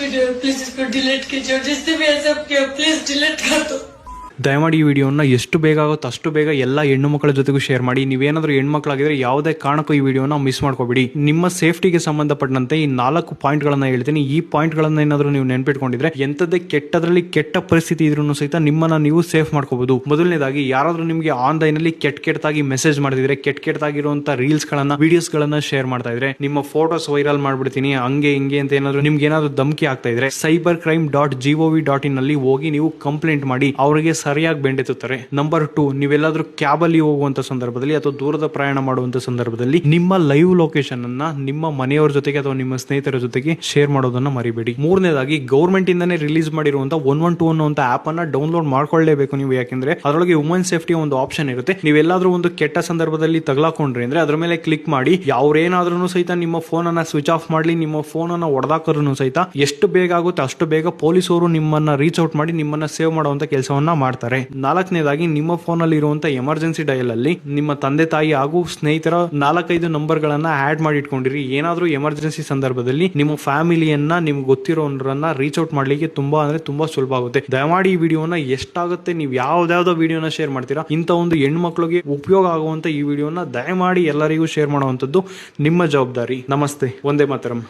Video please इसको delete कीजिए और जिससे भी ऐसा किया प्लीज़ डिलीट कर दो। ದಯಮಾಡಿ ಈ ವಿಡಿಯೋನ ಎಷ್ಟು ಬೇಗ ಆಗುತ್ತೋ ಅಷ್ಟು ಬೇಗ ಎಲ್ಲ ಹೆಣ್ಣು ಮಕ್ಕಳ ಜೊತೆಗೂ ಶೇರ್ ಮಾಡಿ. ನೀವೇನಾದ್ರೂ ಹೆಣ್ಮಕ್ಳಾಗಿದ್ರೆ ಯಾವುದೇ ಕಾರಣಕ್ಕೂ ಈ ವಿಡಿಯೋನ ಮಿಸ್ ಮಾಡ್ಕೋಬೇಡಿ. ನಿಮ್ಮ ಸೇಫ್ಟಿಗೆ ಸಂಬಂಧಪಟ್ಟಂತೆ ಈ ನಾಲ್ಕು ಪಾಯಿಂಟ್ಗಳನ್ನು ಹೇಳ್ತೀನಿ. ಈ ಪಾಯಿಂಟ್ಗಳನ್ನ ಏನಾದರೂ ನೀವು ನೆನಪಿಟ್ಕೊಂಡಿದ್ರೆ ಎಂಥದ್ದೇ ಕೆಟ್ಟದ್ರಲ್ಲಿ ಕೆಟ್ಟ ಪರಿಸ್ಥಿತಿ ಇದ್ರೂ ಸಹಿತ ನಿಮ್ಮನ್ನ ನೀವು ಸೇಫ್ ಮಾಡ್ಕೋಬಹುದು ಮೊದಲನೇದಾಗಿ ಯಾರಾದರೂ ನಿಮಗೆ ಆನ್ಲೈನ್ ಅಲ್ಲಿ ಕೆಟ್ಟ ಕೆಟ್ಟದಾಗಿ ಮೆಸೇಜ್ ಮಾಡಿದ್ರೆ ಕೆಟ್ಟ ಕೆಟ್ಟದಾಗಿರುವಂತ ರೀಲ್ಸ್ ಗಳನ್ನ ವಿಡಿಯೋಸ್ ಗಳನ್ನ ಶೇರ್ ಮಾಡ್ತಾ ಇದ್ರೆ, ನಿಮ್ಮ ಫೋಟೋಸ್ ವೈರಲ್ ಮಾಡ್ಬಿಡ್ತೀನಿ, ಹಂಗೆ ಹಿಂಗೆ ಅಂತ ಏನಾದ್ರು ನಿಮ್ಗೆ ಏನಾದ್ರು ಧಮಕಿ ಆಗ್ತಾ ಇದ್ರೆ cyber crime dot gov dot in ಅಲ್ಲಿ ಹೋಗಿ ನೀವು ಕಂಪ್ಲೇಂಟ್ ಮಾಡಿ, ಅವರಿಗೆ ಸರಿಯಾಗಿ ಬೆಂಡೆತ್ತುತ್ತಾರೆ ನಂಬರ್ ಟೂ ನೀವೆಲ್ಲಾದ್ರೂ ಕ್ಯಾಬ್ ಅಲ್ಲಿ ಹೋಗುವಂತ ಸಂದರ್ಭದಲ್ಲಿ ಅಥವಾ ದೂರದ ಪ್ರಯಾಣ ಮಾಡುವಂತ ಸಂದರ್ಭದಲ್ಲಿ ನಿಮ್ಮ ಲೈವ್ ಲೊಕೇಶನ್ ಅನ್ನ ನಿಮ್ಮ ಮನೆಯವರ ಜೊತೆಗೆ ಅಥವಾ ನಿಮ್ಮ ಸ್ನೇಹಿತರ ಜೊತೆಗೆ ಶೇರ್ ಮಾಡೋದನ್ನ ಮರಿಬೇಡಿ. ಮೂರನೇದಾಗಿ ಗೌರ್ಮೆಂಟ್ ಇಂದನೇ ರಿಲೀಸ್ ಮಾಡಿರುವಂತ ಒನ್ ಒನ್ ಟೂ ಅನ್ನುವಂತ ಆಪ್ ಅನ್ನ ಡೌನ್ಲೋಡ್ ಮಾಡ್ಕೊಳ್ಳೇಬೇಕು ನೀವು. ಯಾಕೆಂದ್ರೆ ಅದರೊಳಗೆ ವುಮನ್ ಸೇಫ್ಟಿ ಒಂದು ಆಪ್ಷನ್ ಇರುತ್ತೆ. ನೀವೆಲ್ಲಾದ್ರೂ ಒಂದು ಕೆಟ್ಟ ಸಂದರ್ಭದಲ್ಲಿ ತಗಲಾಕೊಂಡ್ರೆ ಅಂದ್ರೆ ಅದರ ಮೇಲೆ ಕ್ಲಿಕ್ ಮಾಡಿ ಯಾವ್ರೇನಾದ್ರೂ ಸಹಿತ ನಿಮ್ಮ ಫೋನ್ ಅನ್ನ ಸ್ವಿಚ್ ಆಫ್ ಮಾಡ್ಲಿ, ನಿಮ್ಮ ಫೋನ್ ಅನ್ನ ಹೊಡೆದಾಕರು ಸಹಿತ ಎಷ್ಟು ಬೇಗ ಆಗುತ್ತೆ ಅಷ್ಟು ಬೇಗ ಪೊಲೀಸ್ ಅವರು ನಿಮ್ಮನ್ನ ರೀಚ್ ಔಟ್ ಮಾಡಿ ನಿಮ್ಮನ್ನ ಸೇವ್ ಮಾಡುವಂತ ಕೆಲಸವನ್ನ ಮಾಡ್ತಾರೆ ನಾಲ್ಕನೇದಾಗಿ, ನಿಮ್ಮ ಫೋನ್ ಅಲ್ಲಿ ಇರುವಂತಹ ಎಮರ್ಜೆನ್ಸಿ ಡಯಲ್ ಅಲ್ಲಿ ನಿಮ್ಮ ತಂದೆ ತಾಯಿ ಹಾಗೂ ಸ್ನೇಹಿತರ ನಾಲ್ಕೈದು ನಂಬರ್ ಗಳನ್ನ ಆಡ್ ಮಾಡಿ ಇಟ್ಕೊಂಡಿರಿ ಏನಾದ್ರೂ ಎಮರ್ಜೆನ್ಸಿ ಸಂದರ್ಭದಲ್ಲಿ ನಿಮ್ಮ ಫ್ಯಾಮಿಲಿಯನ್ನ, ನಿಮ್ಗೆ ಗೊತ್ತಿರೋರನ್ನ ರೀಚ್ ಔಟ್ ಮಾಡ್ಲಿಕ್ಕೆ ತುಂಬಾ ಅಂದ್ರೆ ತುಂಬಾ ಸುಲಭ ಆಗುತ್ತೆ. ದಯಮಾಡಿ ಈ ವಿಡಿಯೋನ ಎಷ್ಟಾಗುತ್ತೆ, ನೀವು ಯಾವ್ದಾವ್ದೋ ವಿಡಿಯೋನ ಶೇರ್ ಮಾಡ್ತೀರಾ, ಇಂಥ ಒಂದು ಹೆಣ್ಮಕ್ಳಿಗೆ ಉಪಯೋಗ ಆಗುವಂತ ಈ ವಿಡಿಯೋನ ದಯಮಾಡಿ ಎಲ್ಲರಿಗೂ ಶೇರ್ ಮಾಡುವಂತದ್ದು ನಿಮ್ಮ ಜವಾಬ್ದಾರಿ. ನಮಸ್ತೆ ಒಂದೇ ಮಾತರಂ.